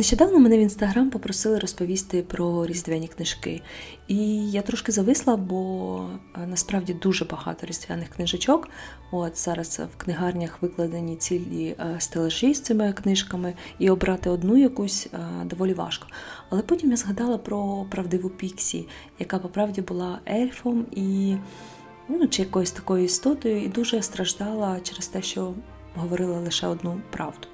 Нещодавно мене в інстаграм попросили розповісти про різдвяні книжки. І я трошки зависла, бо е, насправді дуже багато різдвяних книжечок. От зараз в книгарнях викладені цілі е, стелажі з цими книжками, і обрати одну якусь е, доволі важко. Але потім я згадала про правдиву Піксі, яка по правді була ельфом і ну, чи якоюсь такою істотою, і дуже страждала через те, що говорила лише одну правду.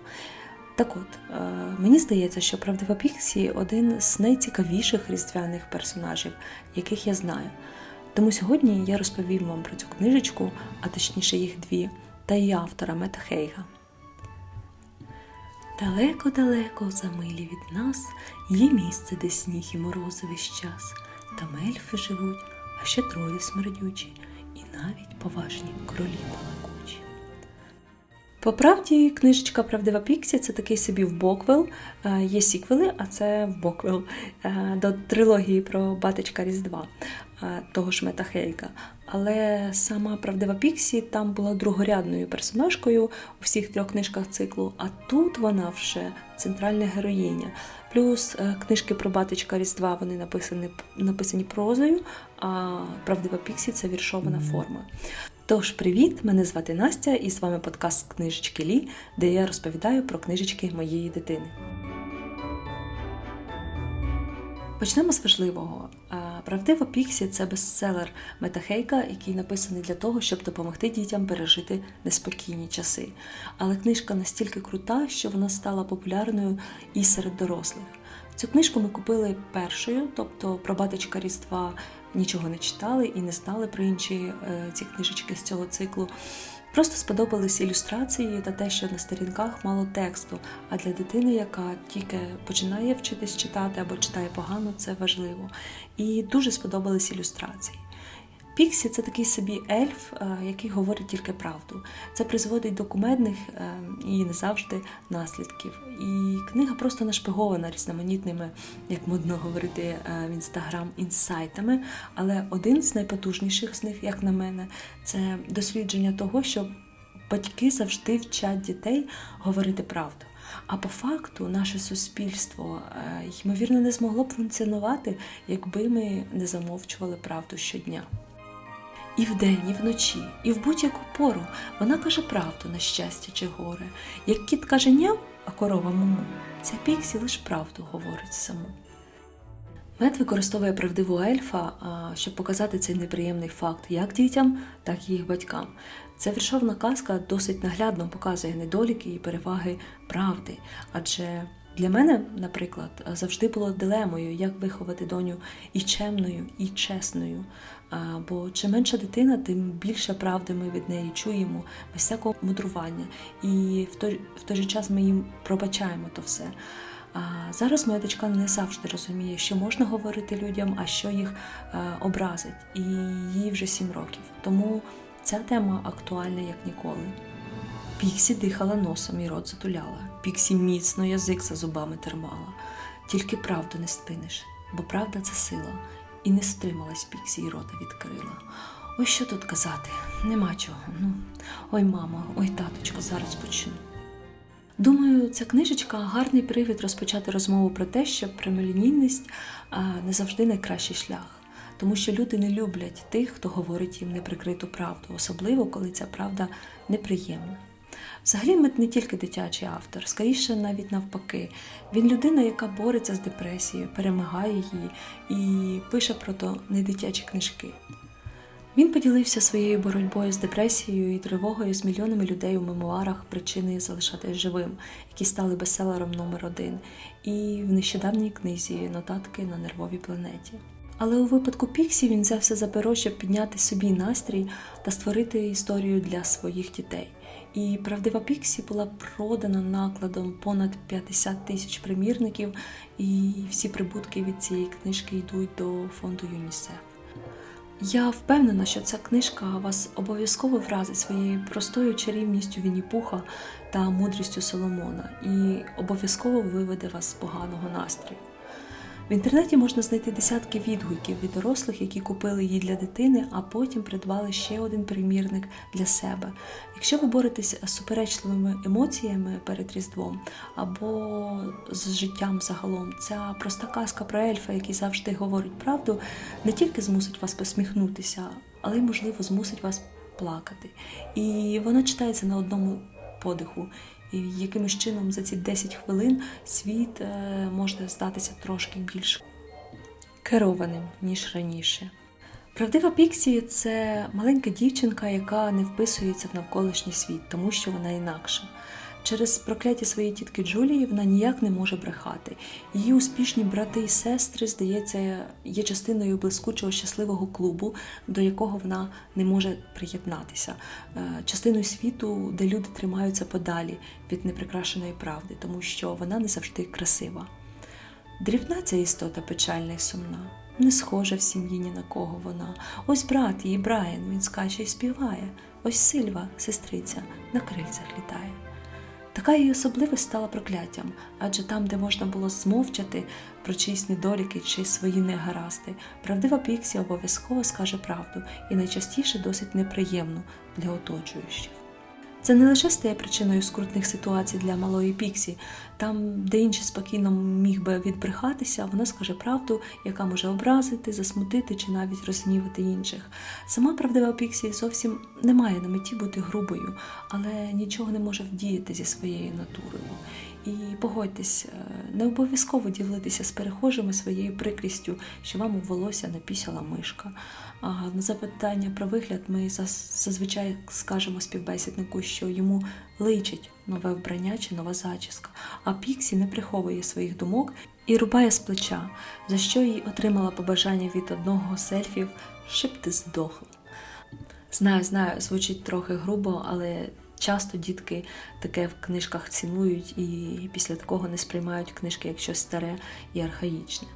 Так от, е, мені здається, що правдива Піксі один з найцікавіших різдвяних персонажів, яких я знаю. Тому сьогодні я розповім вам про цю книжечку, а точніше їх дві, та її автора Мета Хейга. Далеко-далеко за милі від нас є місце, де сніг і морози весь час. Там ельфи живуть, а ще тролі смердючі, і навіть поважні балакучі. По правді, книжечка Правдива Піксі це такий собі вбоквел. Е, Є сіквели, а це вбоквел е, до трилогії про батечка Різдва е, того ж Мета Хейга. Але сама Правдива Піксі там була другорядною персонажкою у всіх трьох книжках циклу, а тут вона вже центральна героїня. Плюс книжки про батечка Різдва вони написані, написані прозою, а Правдива Піксі це віршована форма. Тож, привіт! Мене звати Настя, і з вами подкаст Книжечки Лі, де я розповідаю про книжечки моєї дитини. Почнемо з важливого. А, Правдива Піксі це бестселер Метахейка, який написаний для того, щоб допомогти дітям пережити неспокійні часи. Але книжка настільки крута, що вона стала популярною і серед дорослих. Цю книжку ми купили першою, тобто про батечка Різдва нічого не читали і не знали про інші е, ці книжечки з цього циклу. Просто сподобались ілюстрації та те, що на сторінках мало тексту. А для дитини, яка тільки починає вчитись читати або читає погано, це важливо. І дуже сподобались ілюстрації. Піксі це такий собі ельф, е, який говорить тільки правду. Це призводить до кумедних е, і не завжди наслідків. І книга просто нашпигована різноманітними, як модно говорити е, в інстаграм, інсайтами. Але один з найпотужніших з них, як на мене, це дослідження того, що батьки завжди вчать дітей говорити правду. А по факту наше суспільство ймовірно не змогло б функціонувати, якби ми не замовчували правду щодня. І вдень, і вночі, і в будь-яку пору вона каже правду на щастя чи горе. Як кіт каже няв, а корова муму, ця піксі лиш правду говорить саму. Мед використовує правдиву ельфа, щоб показати цей неприємний факт як дітям, так і їх батькам. Ця віршовна казка досить наглядно показує недоліки і переваги правди, адже для мене, наприклад, завжди було дилемою, як виховати доню і чемною, і чесною. Бо чим менша дитина, тим більше правди ми від неї чуємо, без всякого мудрування. І в той, в той же час ми їм пробачаємо то все. А зараз моя дочка не завжди розуміє, що можна говорити людям, а що їх образить. І їй вже сім років. Тому ця тема актуальна як ніколи. Піксі дихала носом і рот затуляла. Піксі міцно язик за зубами термала. Тільки правду не спиниш, бо правда це сила. І не стрималась Піксі і рота відкрила. Ой, що тут казати? Нема чого. Ну, Ой, мамо, ой, таточко, зараз почну. Думаю, ця книжечка гарний привід розпочати розмову про те, що прямолінійність не завжди найкращий шлях, тому що люди не люблять тих, хто говорить їм неприкриту правду, особливо коли ця правда неприємна. Взагалі, Мет не тільки дитячий автор, скоріше навіть навпаки. Він людина, яка бореться з депресією, перемагає її і пише про то недитячі книжки. Він поділився своєю боротьбою з депресією і тривогою з мільйонами людей у мемуарах причини залишатись живим, які стали бестселером номер один, і в нещодавній книзі Нотатки на нервовій планеті. Але у випадку Піксі він взявся за перо, щоб підняти собі настрій та створити історію для своїх дітей. І правдива Піксі була продана накладом понад 50 тисяч примірників, і всі прибутки від цієї книжки йдуть до фонду ЮНІСЕФ. Я впевнена, що ця книжка вас обов'язково вразить своєю простою чарівністю Вінні-Пуха та мудрістю Соломона і обов'язково виведе вас з поганого настрою. В інтернеті можна знайти десятки відгуків від дорослих, які купили її для дитини, а потім придбали ще один примірник для себе. Якщо ви боретесь з суперечливими емоціями перед Різдвом або з життям загалом, ця проста казка про ельфа, який завжди говорить правду, не тільки змусить вас посміхнутися, але й, можливо, змусить вас плакати. І вона читається на одному подиху. І якимось чином за ці 10 хвилин світ е, може здатися трошки більш керованим, ніж раніше. Правдива Піксі це маленька дівчинка, яка не вписується в навколишній світ, тому що вона інакша. Через прокляття своєї тітки Джулії вона ніяк не може брехати. Її успішні брати і сестри, здається, є частиною блискучого щасливого клубу, до якого вона не може приєднатися, Е, частиною світу, де люди тримаються подалі від неприкрашеної правди, тому що вона не завжди красива. Дрібна ця істота печальна і сумна, не схожа в сім'ї ні на кого вона. Ось брат її Брайан, він скаче і співає. Ось Сильва, сестриця, на крильцях літає. Така її особливість стала прокляттям, адже там, де можна було змовчати про чиїсь недоліки чи свої негаразди, правдива Піксі обов'язково скаже правду і найчастіше досить неприємну для оточуючих. Це не лише стає причиною скрутних ситуацій для малої Піксі. Там, де інший спокійно міг би відбрехатися, вона скаже правду, яка може образити, засмутити чи навіть розгнівати інших. Сама правдива Піксі зовсім не має на меті бути грубою, але нічого не може вдіяти зі своєю натурою. І погодьтесь, е, не обов'язково ділитися з перехожими своєю прикрістю, що вам у волосся напісяла мишка. А на запитання про вигляд ми зазвичай скажемо співбесіднику, що йому личить нове вбрання чи нова зачіска, а Піксі не приховує своїх думок і рубає з плеча, за що їй отримала побажання від одного з ельфів, щоб ти здохла. Знаю, знаю, звучить трохи грубо, але часто дітки таке в книжках цінують і після такого не сприймають книжки як щось старе і архаїчне.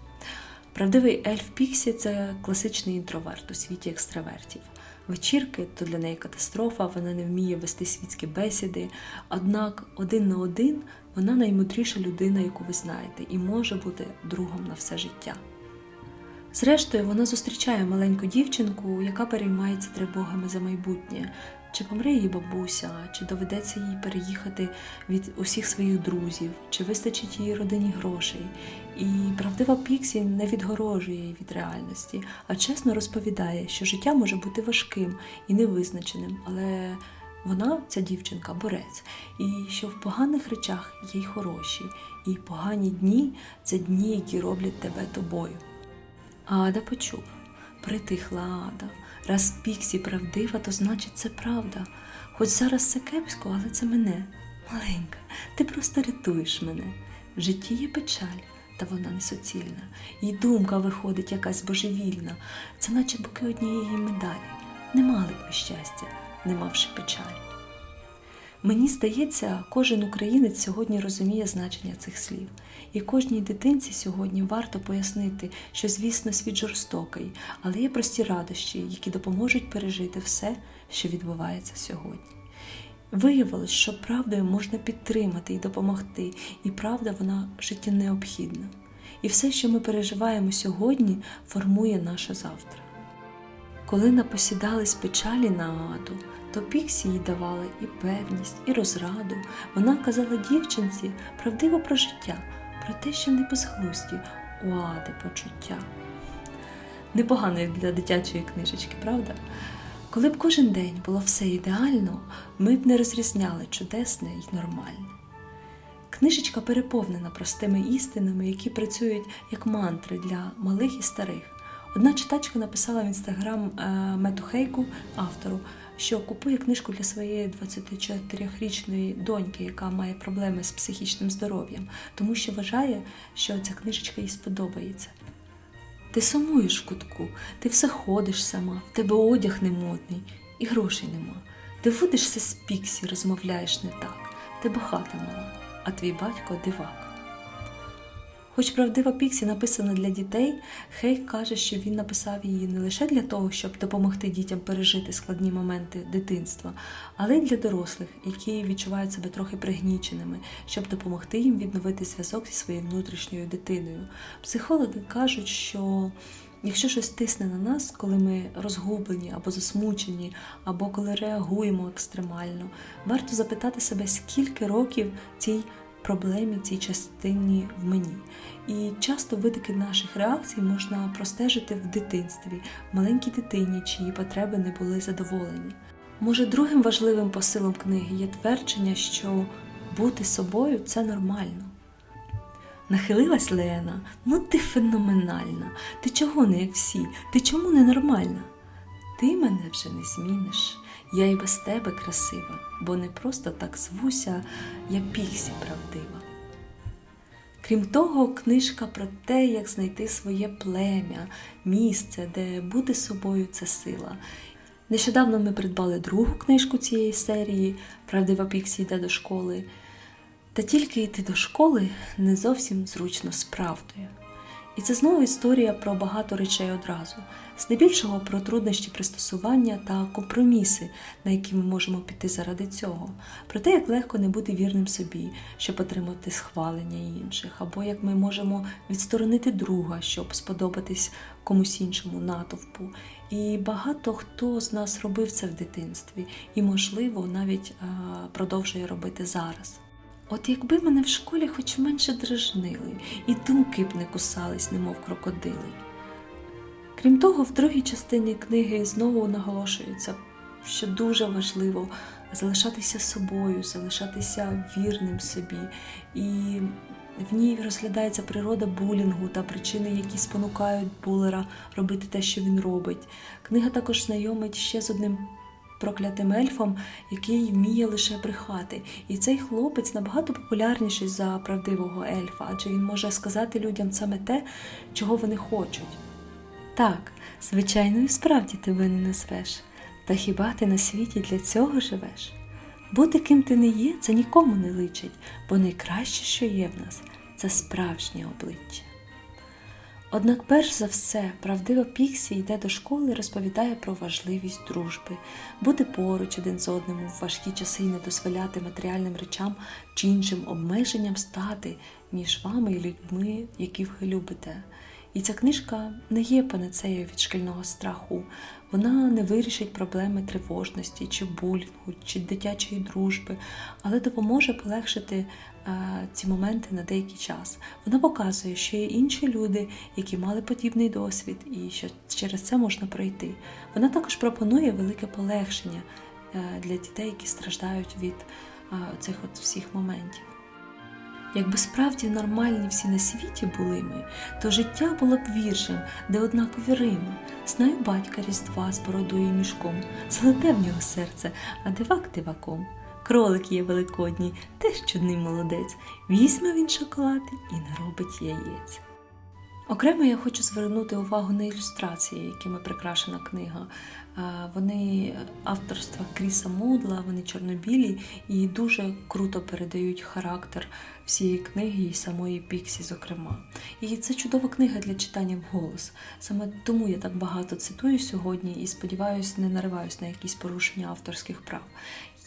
Правдивий ельф Піксі це класичний інтроверт у світі екстравертів. Вечірки то для неї катастрофа, вона не вміє вести світські бесіди. Однак один на один вона наймудріша людина, яку ви знаєте, і може бути другом на все життя. Зрештою, вона зустрічає маленьку дівчинку, яка переймається тривогами за майбутнє. Чи помре її бабуся, чи доведеться їй переїхати від усіх своїх друзів, чи вистачить її родині грошей. І правдива Піксі не відгорожує її від реальності, а чесно розповідає, що життя може бути важким і невизначеним, але вона, ця дівчинка, борець, і що в поганих речах є й хороші, і погані дні це дні, які роблять тебе тобою. Ада почув. Притихла Ада. Раз Піксі правдива, то значить це правда. Хоч зараз це кепсько, але це мене. Маленька, ти просто рятуєш мене. В житті є печаль, та вона не суцільна. І думка виходить якась божевільна. Це наче боки однієї медалі. Не мали б ми щастя, не мавши печалі. Мені здається, кожен українець сьогодні розуміє значення цих слів. І кожній дитинці сьогодні варто пояснити, що, звісно, світ жорстокий, але є прості радощі, які допоможуть пережити все, що відбувається сьогодні. Виявилось, що правдою можна підтримати і допомогти, і правда вона життя необхідна. І все, що ми переживаємо сьогодні, формує наше завтра. Коли напосідались печалі на Аду, то Піксі їй давали і певність, і розраду. Вона казала дівчинці правдиво про життя, про те, що не безглузді у Ади почуття. Непогано для дитячої книжечки, правда? Коли б кожен день було все ідеально, ми б не розрізняли чудесне і нормальне. Книжечка переповнена простими істинами, які працюють як мантри для малих і старих. Одна читачка написала в інстаграм е, Мету Хейку, автору, що купує книжку для своєї 24-річної доньки, яка має проблеми з психічним здоров'ям, тому що вважає, що ця книжечка їй сподобається. Ти сумуєш в кутку, ти все ходиш сама, в тебе одяг не модний і грошей нема. Ти водишся з піксі, розмовляєш не так, тебе хата мала, а твій батько дивак. Хоч правдива Піксі написана для дітей, Хейк каже, що він написав її не лише для того, щоб допомогти дітям пережити складні моменти дитинства, але й для дорослих, які відчувають себе трохи пригніченими, щоб допомогти їм відновити зв'язок зі своєю внутрішньою дитиною. Психологи кажуть, що Якщо щось тисне на нас, коли ми розгублені або засмучені, або коли реагуємо екстремально, варто запитати себе, скільки років цій проблемі, цій частині в мені. І часто витоки наших реакцій можна простежити в дитинстві, в маленькій дитині, чиї потреби не були задоволені. Може, другим важливим посилом книги є твердження, що бути собою це нормально. Нахилилась Лена. Ну ти феноменальна. Ти чого не як всі? Ти чому не нормальна? Ти мене вже не зміниш. Я і без тебе красива, бо не просто так звуся, я піксі правдива. Крім того, книжка про те, як знайти своє плем'я, місце, де бути собою це сила. Нещодавно ми придбали другу книжку цієї серії Правдива Піксі йде до школи. Та тільки йти до школи не зовсім зручно з правдою. І це знову історія про багато речей одразу, здебільшого про труднощі пристосування та компроміси, на які ми можемо піти заради цього, про те, як легко не бути вірним собі, щоб отримати схвалення інших, або як ми можемо відсторонити друга, щоб сподобатись комусь іншому натовпу. І багато хто з нас робив це в дитинстві, і, можливо, навіть продовжує робити зараз. От якби мене в школі хоч менше дражнили, і думки б не кусались, немов крокодили. Крім того, в другій частині книги знову наголошується, що дуже важливо залишатися собою, залишатися вірним собі. І в ній розглядається природа булінгу та причини, які спонукають булера робити те, що він робить. Книга також знайомить ще з одним проклятим ельфом, який вміє лише брехати. І цей хлопець набагато популярніший за правдивого ельфа, адже він може сказати людям саме те, чого вони хочуть. Так, звичайно, і справді тебе не назвеш. Та хіба ти на світі для цього живеш? Бути ким ти не є, це нікому не личить, бо найкраще, що є в нас, це справжнє обличчя. Однак, перш за все, правдива Піксі йде до школи і розповідає про важливість дружби, бути поруч один з одним в важкі часи і не дозволяти матеріальним речам чи іншим обмеженням стати між вами і людьми, яких ви любите. І ця книжка не є панацеєю від шкільного страху. Вона не вирішить проблеми тривожності, чи булінгу, чи дитячої дружби, але допоможе полегшити е, ці моменти на деякий час. Вона показує, що є інші люди, які мали подібний досвід, і що через це можна пройти. Вона також пропонує велике полегшення е, для дітей, які страждають від е, цих от всіх моментів. Якби справді нормальні всі на світі були ми, то життя було б віршем, де однакові рими. Знаю батька різдва з бородою і мішком, золоте в нього серце, а дивак диваком. Кролик є великодній, теж чудний молодець. Візьме він шоколад і наробить яєць. Окремо я хочу звернути увагу на ілюстрації, якими прикрашена книга. Вони авторства Кріса Мудла, вони чорнобілі і дуже круто передають характер всієї книги і самої Піксі, зокрема. І це чудова книга для читання вголос. Саме тому я так багато цитую сьогодні і сподіваюся, не нариваюсь на якісь порушення авторських прав.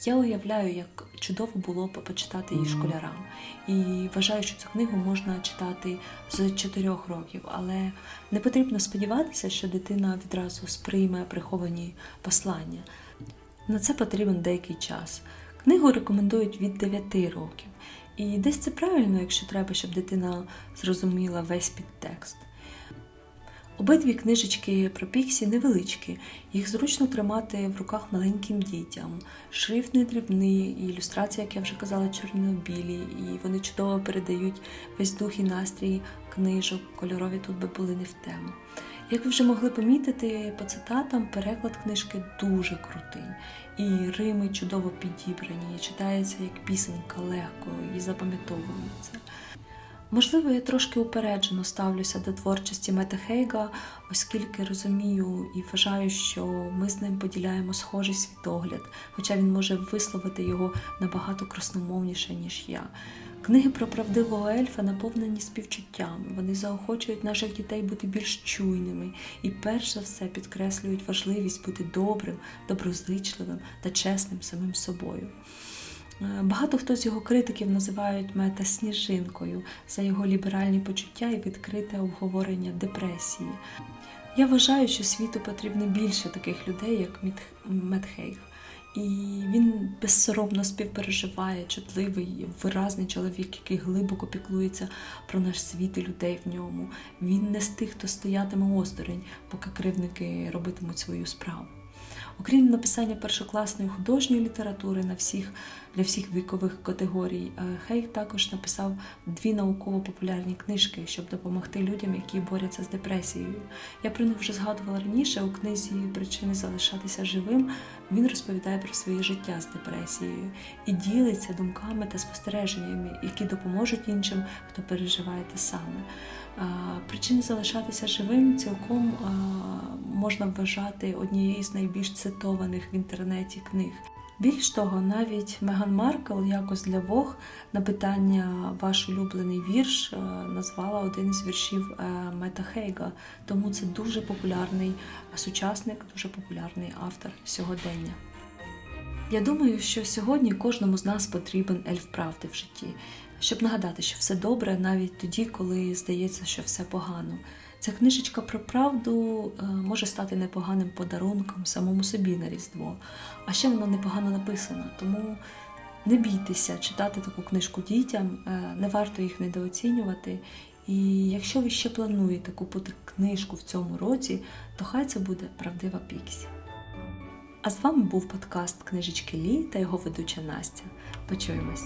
Я уявляю, як чудово було б почитати її школярам. І вважаю, що цю книгу можна читати з 4 років, але не потрібно сподіватися, що дитина відразу сприйме приховані послання. На це потрібен деякий час. Книгу рекомендують від 9 років. І десь це правильно, якщо треба, щоб дитина зрозуміла весь підтекст. Обидві книжечки про Піксі невеличкі, їх зручно тримати в руках маленьким дітям. Шрифт не дрібний, і ілюстрація, як я вже казала, чорно-білі, і вони чудово передають весь дух і настрій книжок, кольорові тут би були не в тему. Як ви вже могли помітити по цитатам, переклад книжки дуже крутий. І Рими чудово підібрані, читається як пісенька легко і запам'ятовується. Можливо, я трошки упереджено ставлюся до творчості Мета Хейга, оскільки розумію і вважаю, що ми з ним поділяємо схожий світогляд, хоча він може висловити його набагато красномовніше, ніж я. Книги про правдивого ельфа наповнені співчуттям. Вони заохочують наших дітей бути більш чуйними і, перш за все, підкреслюють важливість бути добрим, доброзичливим та чесним самим собою. Е, Багато хто з його критиків називають мета сніжинкою за його ліберальні почуття і відкрите обговорення депресії. Я вважаю, що світу потрібно більше таких людей, як Метхейг. І він безсоромно співпереживає, чутливий, виразний чоловік, який глибоко піклується про наш світ і людей в ньому. Він не з тих, хто стоятиме осторонь, поки кривники робитимуть свою справу. Окрім написання першокласної художньої літератури на всіх, для всіх вікових категорій, е, Хейг також написав дві науково-популярні книжки, щоб допомогти людям, які борються з депресією. Я про них вже згадувала раніше у книзі Причини залишатися живим. Він розповідає про своє життя з депресією і ділиться думками та спостереженнями, які допоможуть іншим, хто переживає те саме. Причини залишатися живим цілком а, можна вважати однією з найбільш цитованих в інтернеті книг. Більш того, навіть Меган Маркл якось для Вог на питання ваш улюблений вірш е, назвала один із віршів е, Мета Хейга. Тому це дуже популярний сучасник, дуже популярний автор сьогодення. Я думаю, що сьогодні кожному з нас потрібен ельф правди в житті, щоб нагадати, що все добре навіть тоді, коли здається, що все погано. Ця книжечка про правду е, може стати непоганим подарунком самому собі на Різдво, а ще вона непогано написана, тому не бійтеся читати таку книжку дітям, е, не варто їх недооцінювати. І якщо ви ще плануєте купити книжку в цьому році, то хай це буде правдива Піксі. А з вами був подкаст Книжечки Лі та його ведуча Настя. Почуємось!